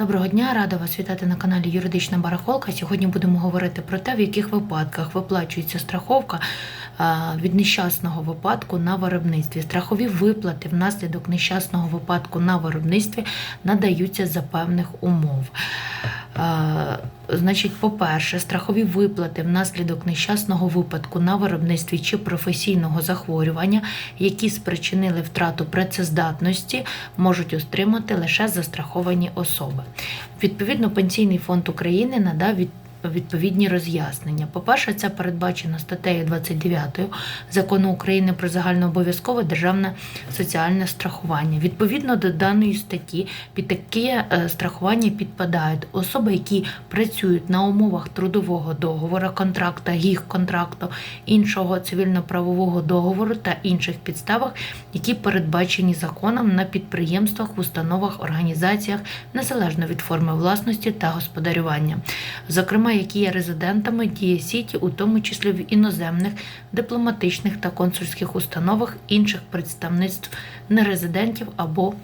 Доброго дня, рада вас вітати на каналі Юридична Барахолка. Сьогодні будемо говорити про те, в яких випадках виплачується страховка від нещасного випадку на виробництві. Страхові виплати внаслідок нещасного випадку на виробництві надаються за певних умов. Значить, по-перше, страхові виплати внаслідок нещасного випадку на виробництві чи професійного захворювання, які спричинили втрату працездатності, можуть отримати лише застраховані особи. Відповідно, Пенсійний фонд України надав від Відповідні роз'яснення. По-перше, це передбачено статтею 29 закону України про загальнообов'язкове державне соціальне страхування. Відповідно до даної статті, під таке е, страхування підпадають особи, які працюють на умовах трудового договору, контракта, гіг контракту, іншого цивільно-правового договору та інших підставах, які передбачені законом на підприємствах, установах, організаціях незалежно від форми власності та господарювання. Зокрема, які є резидентами Дія Сіті, у тому числі в іноземних дипломатичних та консульських установах інших представництв нерезидентів або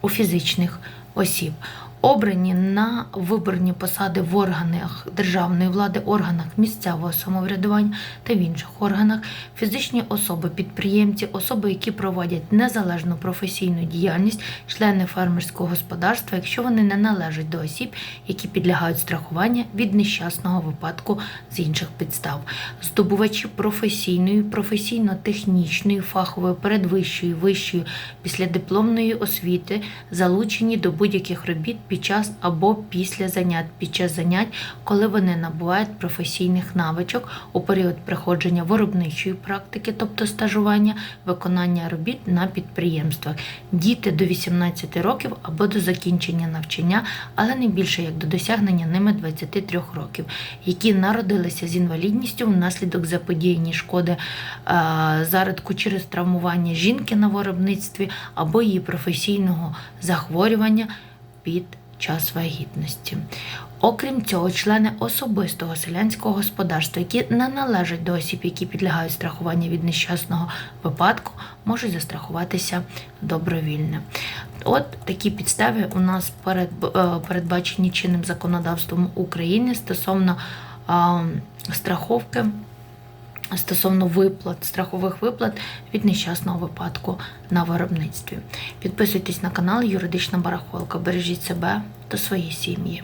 у фізичних осіб. Обрані на виборні посади в органах державної влади, органах місцевого самоврядування та в інших органах. Фізичні особи, підприємці, особи, які проводять незалежну професійну діяльність, члени фермерського господарства, якщо вони не належать до осіб, які підлягають страхуванню від нещасного випадку з інших підстав, здобувачі професійної, професійно-технічної, фахової, передвищої, вищої, післядипломної освіти, залучені до будь-яких робіт під час або після занять, під час занять, коли вони набувають професійних навичок у період приходження виробничої практики, тобто стажування, виконання робіт на підприємствах, діти до 18 років або до закінчення навчання, але не більше як до досягнення ними 23 років, які народилися з інвалідністю внаслідок заподіяння шкоди е, зародку через травмування жінки на виробництві або її професійного захворювання під час вагітності. Окрім цього, члени особистого селянського господарства, які не належать до осіб, які підлягають страхуванню від нещасного випадку, можуть застрахуватися добровільно. От такі підстави у нас е, передбачені чинним законодавством України стосовно страховки. Стосовно виплат, страхових виплат від нещасного випадку на виробництві. Підписуйтесь на канал Юридична Барахолка. Бережіть себе та свої сім'ї.